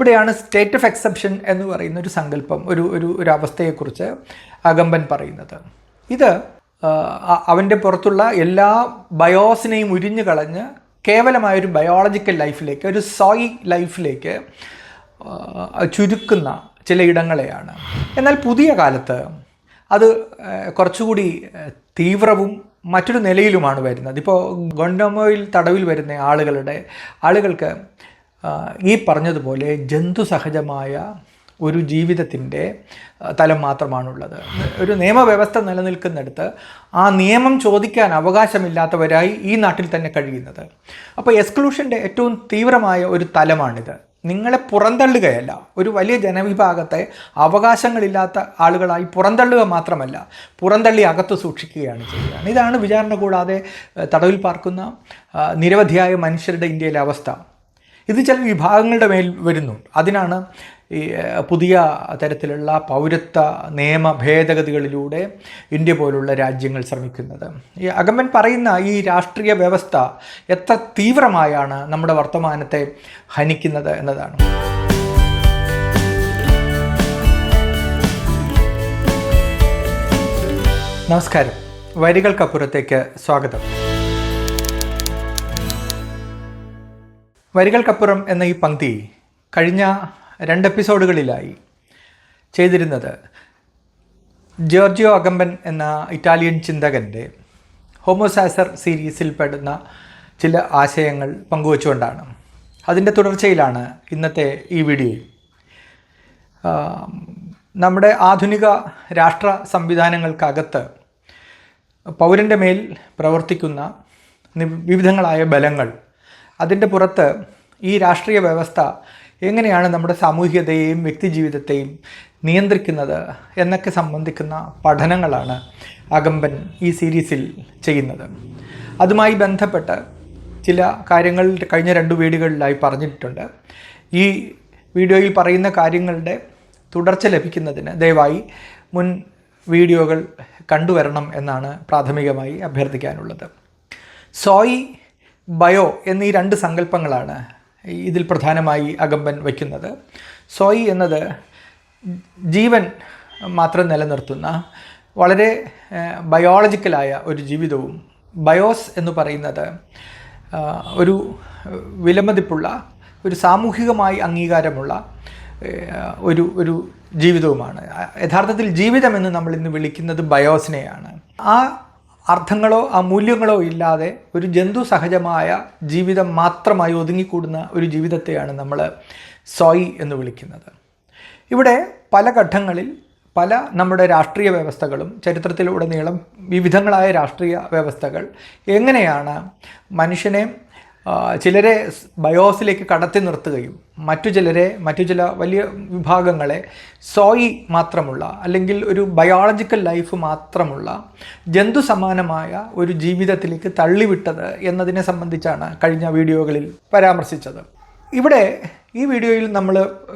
ഇവിടെയാണ് state of exception എന്ന് പറയുന്ന ഒരു സങ്കല്പം ഒരു ഒരു ഒരു അവസ്ഥയെക്കുറിച്ച് അകമ്പൻ പറയുന്നത്. ഇത് അവന്റെ പുറത്തുള്ള എല്ലാ ബയോസിനെയും ഉരിഞ്ഞു കളഞ്ഞ് കേവലമായൊരു ബയോളജിക്കൽ ലൈഫിലേക്ക് ഒരു സോയി ലൈഫിലേക്ക് ചുരുക്കുന്ന ചില ഇടങ്ങളെയാണ്. എന്നാൽ പുതിയ കാലത്ത് അത് കുറച്ചുകൂടി തീവ്രവും മറ്റൊരു നിലയിലുമാണ് വരുന്നത്. ഇപ്പോൾ ഗൊണ്ടമോയിൽ തടവിൽ വരുന്ന ആളുകളുടെ ആളുകൾക്ക് ഈ പറഞ്ഞതുപോലെ ജന്തുസഹജമായ ഒരു ജീവിതത്തിന്റെ തലം മാത്രമാണുള്ളത്. ഒരു നിയമവ്യവസ്ഥ നിലനിൽക്കുന്നിടത്ത് ആ നിയമം ചോദിക്കാൻ അവകാശമില്ലാത്തവരായി ഈ നാട്ടിൽ തന്നെ കഴിയുന്നത്. അപ്പോൾ എക്സ്ക്ലൂഷന്റെ ഏറ്റവും തീവ്രമായ ഒരു തലമാണിത്. നിങ്ങളെ പുറന്തള്ളുകയല്ല. ഒരു വലിയ ജനവിഭാഗത്തെ അവകാശങ്ങളില്ലാത്ത ആളുകളായി പുറന്തള്ളുക മാത്രമല്ല പുറന്തള്ളി അകത്ത് സൂക്ഷിക്കുകയാണ് ചെയ്യുക ഇതാണ് വിചാരണ കൂടാതെ തടവിൽ പാർക്കുന്ന നിരവധിയായ മനുഷ്യരുടെ ഇന്ത്യയിലെ അവസ്ഥ. ഇത് ചില വിഭാഗങ്ങളുടെ മേൽ വരുന്നുണ്ട്. അതിനാണ് ഈ പുതിയ തരത്തിലുള്ള പൗരത്വ നിയമ ഭേദഗതികളിലൂടെ ഇന്ത്യ പോലുള്ള രാജ്യങ്ങൾ ശ്രമിക്കുന്നത്. ഈ അകമ്പൻ പറയുന്ന ഈ രാഷ്ട്രീയ വ്യവസ്ഥ എത്ര തീവ്രമായാണ് നമ്മുടെ വർത്തമാനത്തെ ഹനിക്കുന്നത് എന്നതാണ്. നമസ്കാരം. വരികൾക്കപ്പുറത്തേക്ക് സ്വാഗതം. വരികൾക്കപ്പുറം എന്ന ഈ പങ്ക്തി കഴിഞ്ഞ രണ്ട് എപ്പിസോഡുകളിലായി ചെയ്തിരുന്നത് ജോർജിയോ അഗമ്പൻ എന്ന ഇറ്റാലിയൻ ചിന്തകന്റെ ഹോമോസാസർ സീരീസിൽ പെടുന്ന ചില ആശയങ്ങൾ പങ്കുവച്ചുകൊണ്ടാണ്. അതിന്റെ തുടർച്ചയിലാണ് ഇന്നത്തെ ഈ വീഡിയോ. നമ്മുടെ ആധുനിക രാഷ്ട്ര സംവിധാനങ്ങൾക്കകത്ത് പൗരന്റെ മേൽ പ്രവർത്തിക്കുന്ന വിവിധങ്ങളായ ബലങ്ങൾ അതിന്റെ പുറത്ത് ഈ രാഷ്ട്രീയ വ്യവസ്ഥ എങ്ങനെയാണ് നമ്മുടെ സാമൂഹികതയെയും വ്യക്തിജീവിതത്തെയും നിയന്ത്രിക്കുന്നത് എന്നൊക്കെ സംബന്ധിക്കുന്ന പഠനങ്ങളാണ് അകമ്പൻ ഈ സീരീസിൽ ചെയ്യുന്നത്. അതുമായി ബന്ധപ്പെട്ട് ചില കാര്യങ്ങൾ കഴിഞ്ഞ രണ്ട് വീടുകളിലായി പറഞ്ഞിട്ടുണ്ട്. ഈ വീഡിയോയിൽ പറയുന്ന കാര്യങ്ങളുടെ തുടർച്ച ലഭിക്കുന്നതിന് ദയവായി മുൻ വീഡിയോകൾ കണ്ടുവരണം എന്നാണ് പ്രാഥമികമായി അഭ്യർത്ഥിക്കാനുള്ളത്. സോയി ബയോ എന്നീ രണ്ട് സങ്കല്പങ്ങളാണ് ഇതിൽ പ്രധാനമായി അകമ്പൻ വയ്ക്കുന്നത്. സോയി എന്നത് ജീവൻ മാത്രം നിലനിർത്തുന്ന വളരെ ബയോളജിക്കലായ ഒരു ജീവിതവും ബയോസ് എന്ന് പറയുന്നത് ഒരു വിലമതിപ്പുള്ള ഒരു സാമൂഹികമായി അംഗീകാരമുള്ള ഒരു ഒരു ജീവിതവുമാണ്. യഥാർത്ഥത്തിൽ ജീവിതമെന്ന് നമ്മൾ ഇന്ന് വിളിക്കുന്നത് ബയോസിനെയാണ്. ആ അർത്ഥങ്ങളോ ആ മൂല്യങ്ങളോ ഇല്ലാതെ ഒരു ജന്തു സഹജമായ ജീവിതം മാത്രമായി ഒതുങ്ങിക്കൂടുന്ന ഒരു ജീവിതത്തെയാണ് നമ്മൾ സോയി എന്ന് വിളിക്കുന്നത്. ഇവിടെ പല ഘട്ടങ്ങളിൽ പല നമ്മുടെ രാഷ്ട്രീയ വ്യവസ്ഥകളും ചരിത്രത്തിലുടനീളം വിവിധങ്ങളായ രാഷ്ട്രീയ വ്യവസ്ഥകൾ എങ്ങനെയാണ് മനുഷ്യനെ ചിലരെ ബയോസിലേക്ക് കടത്തി നിർത്തുകയും മറ്റു ചിലരെ മറ്റു ചില വലിയ വിഭാഗങ്ങളെ സോയി മാത്രമുള്ള അല്ലെങ്കിൽ ഒരു ബയോളജിക്കൽ ലൈഫ് മാത്രമുള്ള ജന്തു സമാനമായ ഒരു ജീവിതത്തിലേക്ക് തള്ളിവിട്ടത് എന്നതിനെ സംബന്ധിച്ചാണ് കഴിഞ്ഞ വീഡിയോകളിൽ പരാമർശിച്ചത്. ഇവിടെ ഈ വീഡിയോയിൽ നമ്മൾ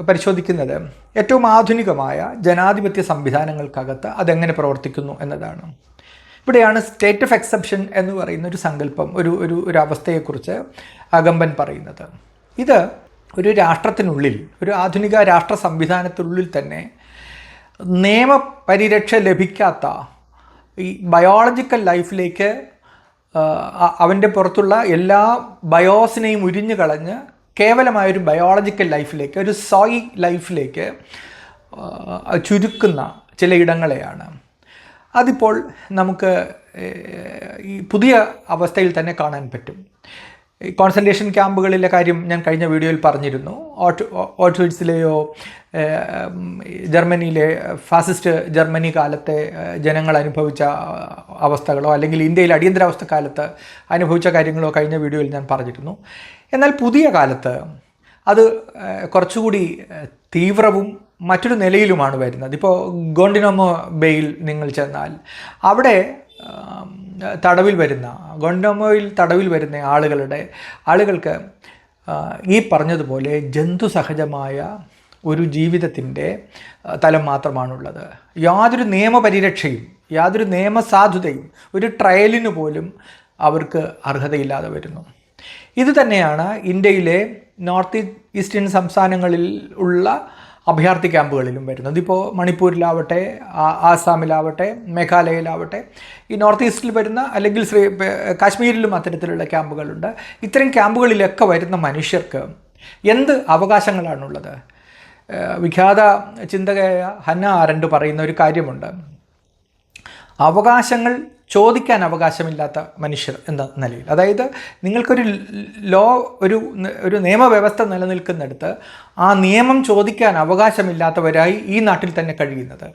പരിശോധിക്കുന്നത് ഏറ്റവും ആധുനികമായ ജനാധിപത്യ സംവിധാനങ്ങൾക്കകത്ത് അതെങ്ങനെ പ്രവർത്തിക്കുന്നു എന്നതാണ്. ഇവിടെയാണ് സ്റ്റേറ്റ് ഓഫ് എക്സെപ്ഷൻ എന്ന് പറയുന്ന ഒരു സങ്കല്പം ഒരു ഒരു ഒരു അവസ്ഥയെക്കുറിച്ച് അകമ്പൻ പറയുന്നത്. ഇത് ഒരു രാഷ്ട്രത്തിനുള്ളിൽ ഒരു ആധുനിക രാഷ്ട്ര സംവിധാനത്തിനുള്ളിൽ തന്നെ നിയമപരിരക്ഷ ലഭിക്കാത്ത ഈ ബയോളജിക്കൽ ലൈഫിലേക്ക് അവന്റെ പുറത്തുള്ള എല്ലാ ബയോസിനെയും ഉരിഞ്ഞു കളഞ്ഞ് കേവലമായൊരു ബയോളജിക്കൽ ലൈഫിലേക്ക് ഒരു സോയി ലൈഫിലേക്ക് ചുരുക്കുന്ന ചില ഇടങ്ങളെയാണ്. അതിപ്പോൾ നമുക്ക് ഈ പുതിയ അവസ്ഥയിൽ തന്നെ കാണാൻ പറ്റും. കോൺസൻട്രേഷൻ ക്യാമ്പുകളിലെ കാര്യം ഞാൻ കഴിഞ്ഞ വീഡിയോയിൽ പറഞ്ഞിരുന്നു. ഓട്ട് ഓട്ട്വിറ്റ്സിലെയോ ജർമ്മനിയിലെ ഫാസിസ്റ്റ് ജർമ്മനി കാലത്തെ ജനങ്ങൾ അനുഭവിച്ച അവസ്ഥകളോ അല്ലെങ്കിൽ ഇന്ത്യയിൽ അടിയന്തരാവസ്ഥ കാലത്ത് അനുഭവിച്ച കാര്യങ്ങളോ കഴിഞ്ഞ വീഡിയോയിൽ ഞാൻ പറഞ്ഞിരുന്നു. എന്നാൽ പുതിയ കാലത്ത് അത് കുറച്ചുകൂടി തീവ്രവും മറ്റൊരു നിലയിലുമാണ് വരുന്നത്. ഇപ്പോൾ ഗോണ്ടിനോമോ ബെയിൽ നിങ്ങൾ ചെന്നാൽ അവിടെ തടവിൽ വരുന്ന ഗോണ്ടിനോമോയിൽ തടവിൽ വരുന്ന ആളുകളുടെ ആളുകൾക്ക് ഈ പറഞ്ഞതുപോലെ ജന്തു സഹജമായ ഒരു ജീവിതത്തിന്റെ തലം മാത്രമാണുള്ളത്. യാതൊരു നിയമപരിരക്ഷയും യാതൊരു നിയമസാധുതയും ഒരു ട്രയലിന് പോലും അവർക്ക് അർഹതയില്ലാതെ വരുന്നു. ഇതുതന്നെയാണ് ഇന്ത്യയിലെ നോർത്ത് ഈസ്റ്റേൺ സംസ്ഥാനങ്ങളിൽ ഉള്ള അഭയാർത്ഥി ക്യാമ്പുകളിലും വരുന്നത്. ഇപ്പോൾ മണിപ്പൂരിലാവട്ടെ ആസാമിലാവട്ടെ മേഘാലയയിലാവട്ടെ ഈ നോർത്ത് ഈസ്റ്റിൽ വരുന്ന അല്ലെങ്കിൽ ശ്രീ കാശ്മീരിലും അത്തരത്തിലുള്ള ക്യാമ്പുകളുണ്ട്. ഇത്തരം ക്യാമ്പുകളിലൊക്കെ വരുന്ന മനുഷ്യർക്ക് എന്ത് അവകാശങ്ങളാണുള്ളത്? വിഖ്യാത ചിന്തകയായ ഹന്ന ആരൻഡ് പറയുന്ന ഒരു കാര്യമുണ്ട്. അവകാശങ്ങൾ ചോദിക്കാൻ അവകാശമില്ലാത്ത മനുഷ്യർ എന്ന നിലയിൽ. അതായത് നിങ്ങൾക്കൊരു ലോ ഒരു ഒരു നിയമവ്യവസ്ഥ നിലനിൽക്കുന്നിടത്ത് ആ നിയമം ചോദിക്കാൻ അവകാശമില്ലാത്തവരായി ഈ നാട്ടിൽ തന്നെ കഴിയുന്നത്.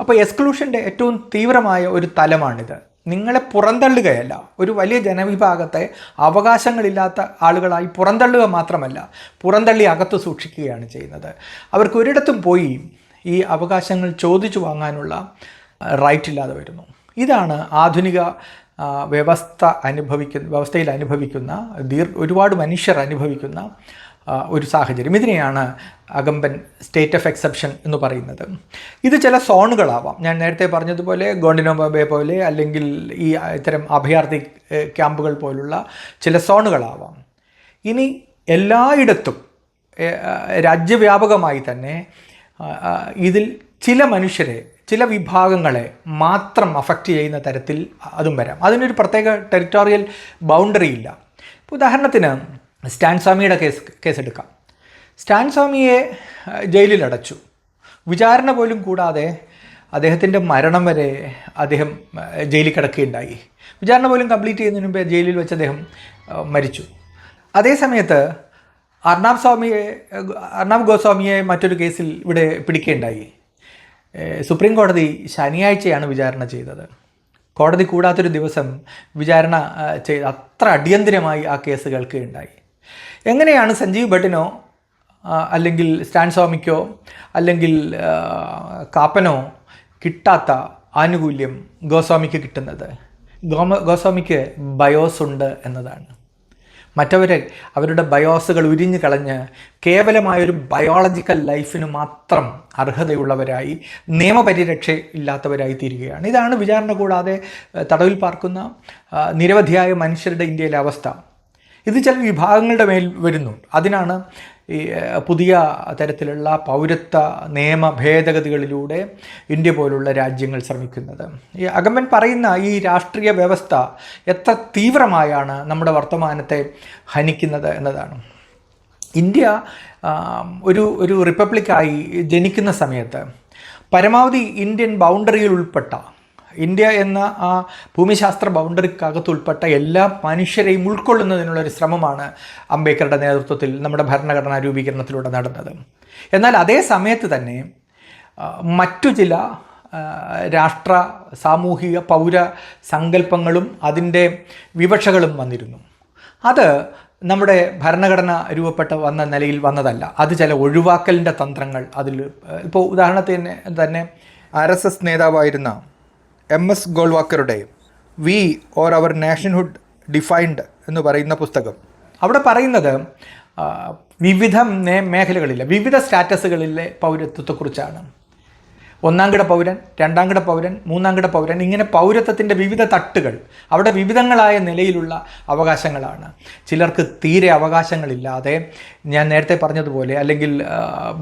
അപ്പോൾ എക്സ്ക്ലൂഷന്റെ ഏറ്റവും തീവ്രമായ ഒരു തലമാണിത്. നിങ്ങളെ പുറന്തള്ളുകയല്ല. ഒരു വലിയ ജനവിഭാഗത്തെ അവകാശങ്ങളില്ലാത്ത ആളുകളായി പുറന്തള്ളുക മാത്രമല്ല പുറന്തള്ളി അകത്ത് സൂക്ഷിക്കുകയാണ് ചെയ്യുന്നത്. അവർക്ക് ഒരിടത്തും പോയി ഈ അവകാശങ്ങൾ ചോദിച്ചു വാങ്ങാനുള്ള റൈറ്റ് ഇല്ലാതെ വരുന്നു. ഇതാണ് ആധുനിക വ്യവസ്ഥ അനുഭവിക്കുന്ന വ്യവസ്ഥയിൽ അനുഭവിക്കുന്ന ദീർ ഒരുപാട് മനുഷ്യർ അനുഭവിക്കുന്ന ഒരു സാഹചര്യം. ഇതിനെയാണ് അകമ്പൻ സ്റ്റേറ്റ് ഓഫ് എക്സെപ്ഷൻ എന്ന് പറയുന്നത്. ഇത് ചില സോണുകളാവാം. ഞാൻ നേരത്തെ പറഞ്ഞതുപോലെ ഗോണ്ടിനോബെ പോലെ അല്ലെങ്കിൽ ഈ ഇത്തരം അഭയാർത്ഥി ക്യാമ്പുകൾ പോലുള്ള ചില സോണുകളാവാം. ഇനി എല്ലായിടത്തും രാജ്യവ്യാപകമായി തന്നെ ഇതിൽ ചില മനുഷ്യരെ ചില വിഭാഗങ്ങളെ മാത്രം അഫക്റ്റ് ചെയ്യുന്ന തരത്തിൽ അതും വരാം. അതിനൊരു പ്രത്യേക ടെറിറ്റോറിയൽ ബൗണ്ടറി ഇല്ല. ഉദാഹരണത്തിന് സ്റ്റാൻ സ്വാമിയുടെ കേസ് കേസെടുക്കാം. സ്റ്റാൻ സ്വാമിയെ ജയിലിലടച്ചു. വിചാരണ പോലും കൂടാതെ അദ്ദേഹത്തിന്റെ മരണം വരെ അദ്ദേഹം ജയിലിൽ കിടക്കുകയുണ്ടായി. വിചാരണ പോലും കംപ്ലീറ്റ് ചെയ്യുന്നതിന് മുമ്പേ ജയിലിൽ വെച്ച് അദ്ദേഹം മരിച്ചു. അതേ സമയത്ത് അർണാബ് സ്വാമിയെ അർണാബ് ഗോസ്വാമിയെ മറ്റൊരു കേസിൽ ഇവിടെ പിടിക്കുകയുണ്ടായി. സുപ്രീം കോടതി ശനിയാഴ്ചയാണ് വിചാരണ ചെയ്തത്. കോടതി കൂടാത്തൊരു ദിവസം വിചാരണ ചെയ്ത് അത്ര അടിയന്തിരമായി ആ കേസ് കേൾക്കുകയുണ്ടായി എങ്ങനെയാണ് സഞ്ജീവ് ഭട്ടിനോ അല്ലെങ്കിൽ സ്റ്റാൻ സ്വാമിക്കോ അല്ലെങ്കിൽ കാപ്പനോ കിട്ടാത്ത ആനുകൂല്യം ഗോസ്വാമിക്ക് കിട്ടുന്നത്? ഗോമ ഗോസ്വാമിക്ക് ബയോസ് ഉണ്ട് എന്നതാണ്. മറ്റവരെ അവരുടെ ബയോസുകൾ ഉരിഞ്ഞു കളഞ്ഞ് കേവലമായൊരു ബയോളജിക്കൽ ലൈഫിന് മാത്രം അർഹതയുള്ളവരായി നിയമപരിരക്ഷ ഇല്ലാത്തവരായി തീരുകയാണ്. ഇതാണ് വിചാരണ കൂടാതെ തടവിൽ പാർക്കുന്ന നിരവധിയായ മനുഷ്യരുടെ ഇന്ത്യയിലെ അവസ്ഥ. ഇത് ചില വിഭാഗങ്ങളുടെ മേൽ വരുന്നു അതിനാണ് ഈ പുതിയ തരത്തിലുള്ള പൗരത്വ നിയമ ഭേദഗതികളിലൂടെ ഇന്ത്യ പോലുള്ള രാജ്യങ്ങൾ ശ്രമിക്കുന്നത്. ഈ അഗമൻ പറയുന്ന ഈ രാഷ്ട്രീയ വ്യവസ്ഥ എത്ര തീവ്രമായാണ് നമ്മുടെ വർത്തമാനത്തെ ഹനിക്കുന്നത് എന്നതാണ്. ഇന്ത്യ ഒരു ഒരു റിപ്പബ്ലിക്കായി ജനിക്കുന്ന സമയത്ത് പരമാവധി ഇന്ത്യൻ ബൗണ്ടറിയിൽ ഉൾപ്പെട്ട ഇന്ത്യ എന്ന ആ ഭൂമിശാസ്ത്ര ബൗണ്ടറിക്കകത്ത് ഉൾപ്പെട്ട എല്ലാ മനുഷ്യരെയും ഉൾക്കൊള്ളുന്നതിനുള്ള ഒരു ശ്രമമാണ് അംബേദ്കറുടെ നേതൃത്വത്തിൽ നമ്മുടെ ഭരണഘടനാ രൂപീകരണത്തിലൂടെ നടന്നത്. എന്നാൽ അതേ സമയത്ത് തന്നെ മറ്റു ചില രാഷ്ട്ര സാമൂഹിക പൗര സങ്കല്പങ്ങളും അതിന്റെ വിവക്ഷകളും വന്നിരുന്നു. അത് നമ്മുടെ ഭരണഘടന രൂപപ്പെട്ട വന്ന നിലയിൽ വന്നതല്ല. അത് ചില ഒഴിവാക്കലിന്റെ തന്ത്രങ്ങൾ അതിൽ ഇപ്പോൾ ഉദാഹരണത്തിന് തന്നെ ആർ എസ് എസ് നേതാവായിരുന്ന M S ഗോൾവാക്കറുടെ we or our nationhood defined എന്ന് പറയുന്ന പുസ്തകം. അവിടെ പറയുന്നത് വിവിധ മേഖലകളിലെ വിവിധ സ്റ്റാറ്റസുകളിലെ പൗരത്വത്തെക്കുറിച്ചാണ്. ഒന്നാം കിട പൗരൻ രണ്ടാം കിട പൗരൻ മൂന്നാം കിട പൗരൻ ഇങ്ങനെ പൗരത്വത്തിന്റെ വിവിധ തട്ടുകൾ അവിടെ വിവിധങ്ങളായ നിലയിലുള്ള അവകാശങ്ങളാണ്. ചിലർക്ക് തീരെ അവകാശങ്ങളില്ലാതെ ഞാൻ നേരത്തെ പറഞ്ഞതുപോലെ അല്ലെങ്കിൽ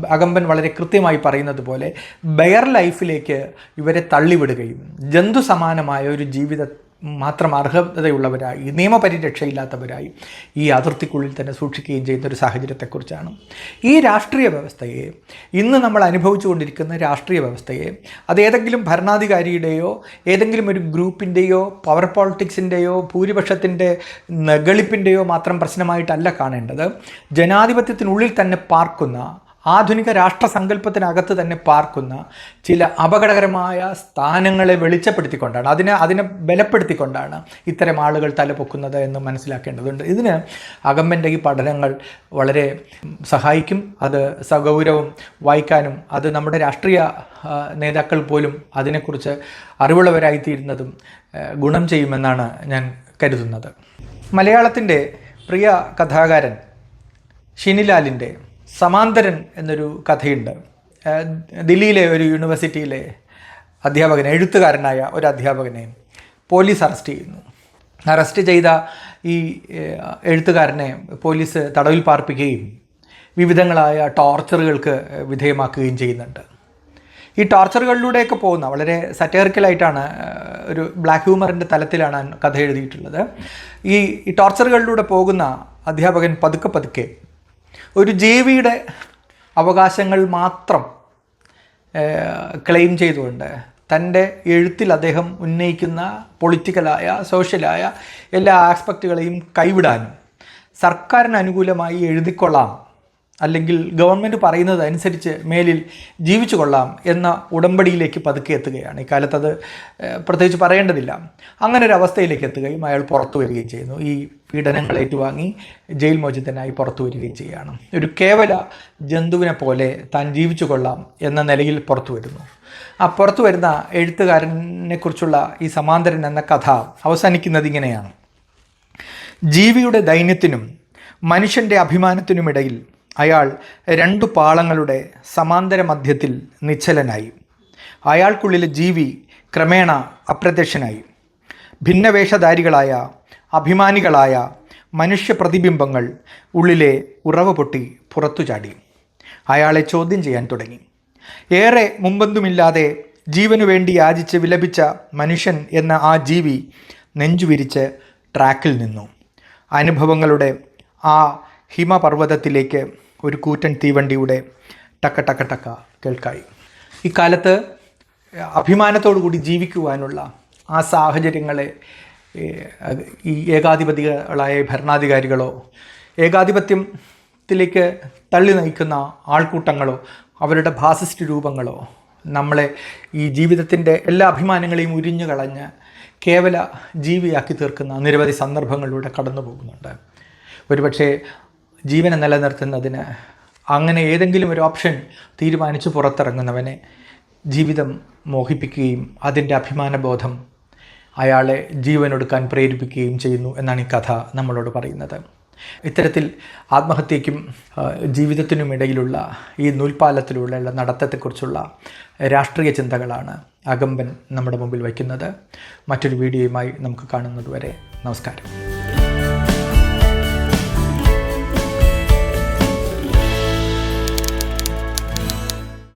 അകമ്പൻ വളരെ കൃത്യമായി പറയുന്നത് പോലെ ബെയർ ലൈഫിലേക്ക് ഇവരെ തള്ളിവിടുകയും ജന്തു സമാനമായ ഒരു ജീവിത മാത്രം അർഹതയുള്ളവരായി നിയമപരിരക്ഷയില്ലാത്തവരായി ഈ അതിർത്തിക്കുള്ളിൽ തന്നെ സൂക്ഷിക്കുകയും ചെയ്യുന്ന ഒരു സാഹചര്യത്തെക്കുറിച്ചാണ്. ഈ രാഷ്ട്രീയ വ്യവസ്ഥയെ ഇന്ന് നമ്മൾ അനുഭവിച്ചുകൊണ്ടിരിക്കുന്ന രാഷ്ട്രീയ വ്യവസ്ഥയെ അത് ഏതെങ്കിലും ഭരണാധികാരിയുടെയോ ഏതെങ്കിലും ഒരു ഗ്രൂപ്പിന്റെയോ പവർ പോളിറ്റിക്സിന്റെയോ ഭൂരിപക്ഷത്തിന്റെ നെഗളിപ്പിന്റെയോ മാത്രം പ്രശ്നമായിട്ടല്ല കാണേണ്ടത്. ജനാധിപത്യത്തിനുള്ളിൽ തന്നെ പാർക്കുന്ന ആധുനിക രാഷ്ട്രസങ്കല്പത്തിനകത്ത് തന്നെ പാർക്കുന്ന ചില അപകടകരമായ സ്ഥാനങ്ങളെ വെളിച്ചപ്പെടുത്തിക്കൊണ്ടാണ് അതിനെ അതിനെ ബലപ്പെടുത്തിക്കൊണ്ടാണ് ഇത്തരം ആളുകൾ തലപൊക്കുന്നത് എന്ന് മനസ്സിലാക്കേണ്ടതുണ്ട്. ഇതിന് അകമ്പന്റെ ഈ പഠനങ്ങൾ വളരെ സഹായിക്കും അത് സഗൗരവം വായിക്കാനും അത് നമ്മുടെ രാഷ്ട്രീയ നേതാക്കൾ പോലും അതിനെക്കുറിച്ച് അറിവുള്ളവരായിത്തീരുന്നതും ഗുണം ചെയ്യുമെന്നാണ് ഞാൻ കരുതുന്നത്. മലയാളത്തിന്റെ പ്രിയ കഥാകാരൻ ഷിനിലാലിന്റെ സമാന്തരൻ എന്നൊരു കഥയുണ്ട്. ദില്ലിയിലെ ഒരു യൂണിവേഴ്സിറ്റിയിലെ അധ്യാപകനെ എഴുത്തുകാരനായ ഒരു അധ്യാപകനെ പോലീസ് അറസ്റ്റ് ചെയ്യുന്നു. അറസ്റ്റ് ചെയ്ത ഈ എഴുത്തുകാരനെ പോലീസ് തടവിൽ പാർപ്പിക്കുകയും വിവിധങ്ങളായ ടോർച്ചറുകൾക്ക് വിധേയമാക്കുകയും ചെയ്യുന്നുണ്ട്. ഈ ടോർച്ചറുകളിലൂടെയൊക്കെ പോകുന്ന വളരെ സറ്റേറിക്കലായിട്ടാണ് ഒരു ബ്ലാക്ക് ഹ്യൂമറിന്റെ തലത്തിലാണ് കഥ എഴുതിയിട്ടുള്ളത്. ഈ ടോർച്ചറുകളിലൂടെ പോകുന്ന അധ്യാപകൻ പതുക്കെ പതുക്കെ ഒരു ജീവിയുടെ അവകാശങ്ങൾ മാത്രം ക്ലെയിം ചെയ്തുകൊണ്ട് തന്റെ എഴുത്തിൽ അദ്ദേഹം ഉന്നയിക്കുന്ന പൊളിറ്റിക്കലായ സോഷ്യലായ എല്ലാ ആസ്പെക്റ്റുകളെയും കൈവിടാനും സർക്കാരിന് അനുകൂലമായി എഴുതിക്കൊള്ളാം അല്ലെങ്കിൽ ഗവൺമെന്റ് പറയുന്നത് അനുസരിച്ച് മേലിൽ ജീവിച്ചു കൊള്ളാം എന്ന ഉടമ്പടിയിലേക്ക് പതുക്കെ എത്തുകയാണ്. ഇക്കാലത്ത് അത് പ്രത്യേകിച്ച് പറയേണ്ടതില്ല. അങ്ങനെ ഒരു അവസ്ഥയിലേക്ക് എത്തുകയും അയാൾ പുറത്തു വരികയും ചെയ്യുന്നു. ഈ പീഡനങ്ങൾ ഏറ്റുവാങ്ങി ജയിൽ മോചിതനായി പുറത്തു വരികയും ചെയ്യുകയാണ്. ഒരു കേവല ജന്തുവിനെ പോലെ താൻ ജീവിച്ചു കൊള്ളാം എന്ന നിലയിൽ പുറത്തു വരുന്നു. ആ പുറത്തു വരുന്ന എഴുത്തുകാരനെക്കുറിച്ചുള്ള ഈ സമാന്തരൻ എന്ന കഥ അവസാനിക്കുന്നത് ഇങ്ങനെയാണ്. ജീവിയുടെ ദൈന്യത്തിനും മനുഷ്യന്റെ അഭിമാനത്തിനുമിടയിൽ അയാൾ രണ്ടു പാളങ്ങളുടെ സമാന്തര മധ്യത്തിൽ നിശ്ചലനായി. അയാൾക്കുള്ളിലെ ജീവി ക്രമേണ അപ്രത്യക്ഷനായി. ഭിന്നവേഷധാരികളായ അഭിമാനികളായ മനുഷ്യ പ്രതിബിംബങ്ങൾ ഉള്ളിലെ ഉറവ് പൊട്ടി പുറത്തു ചാടി. അയാളെ ചോദ്യം ചെയ്യാൻ തുടങ്ങി. ഏറെ മുമ്പൊന്നുമില്ലാതെ ജീവനു വേണ്ടി യാചിച്ച് വിലപിച്ച മനുഷ്യൻ എന്ന ആ ജീവി നെഞ്ചുവിരിച്ച് ട്രാക്കിൽ നിന്നു. അനുഭവങ്ങളുടെ ആ ഹിമപർവതത്തിലേക്ക് ഒരു കൂറ്റൻ തീവണ്ടിയുടെ ടക്ക ടക്ക ടക്ക കേൾക്കായി. ഇക്കാലത്ത് അഭിമാനത്തോടു കൂടി ജീവിക്കുവാനുള്ള ആ സാഹചര്യങ്ങളെ ഈ ഏകാധിപതികളായ ഭരണാധികാരികളോ ഏകാധിപത്യത്തിലേക്ക് തള്ളി നയിക്കുന്ന ആൾക്കൂട്ടങ്ങളോ അവരുടെ ഭാസിസ്റ്റ് രൂപങ്ങളോ നമ്മളെ ഈ ജീവിതത്തിന്റെ എല്ലാ അഭിമാനങ്ങളെയും ഉരിഞ്ഞു കളഞ്ഞ് കേവല ജീവിയാക്കി തീർക്കുന്ന നിരവധി സന്ദർഭങ്ങളിലൂടെ കടന്നു പോകുന്നുണ്ട് ഒരുപക്ഷെ ജീവനെ നിലനിർത്തുന്നതിന് അങ്ങനെ ഏതെങ്കിലും ഒരു ഓപ്ഷൻ തീരുമാനിച്ച് പുറത്തിറങ്ങുന്നവനെ ജീവിതം മോഹിപ്പിക്കുകയും അതിന്റെ അഭിമാനബോധം അയാളെ ജീവനൊടുക്കാൻ പ്രേരിപ്പിക്കുകയും ചെയ്യുന്നു എന്നാണ് ഈ കഥ നമ്മളോട് പറയുന്നത്. ഇത്തരത്തിൽ ആത്മഹത്യയ്ക്കും ജീവിതത്തിനും ജീവിതത്തിനുമിടയിലുള്ള ഈ നൂൽപാലത്തിലൂടെയുള്ള നടത്തത്തെക്കുറിച്ചുള്ള രാഷ്ട്രീയ ചിന്തകളാണ് അകമ്പൻ നമ്മുടെ മുമ്പിൽ വയ്ക്കുന്നത്. മറ്റൊരു വീഡിയോയുമായി നമുക്ക് കാണുന്നതുവരെ നമസ്കാരം.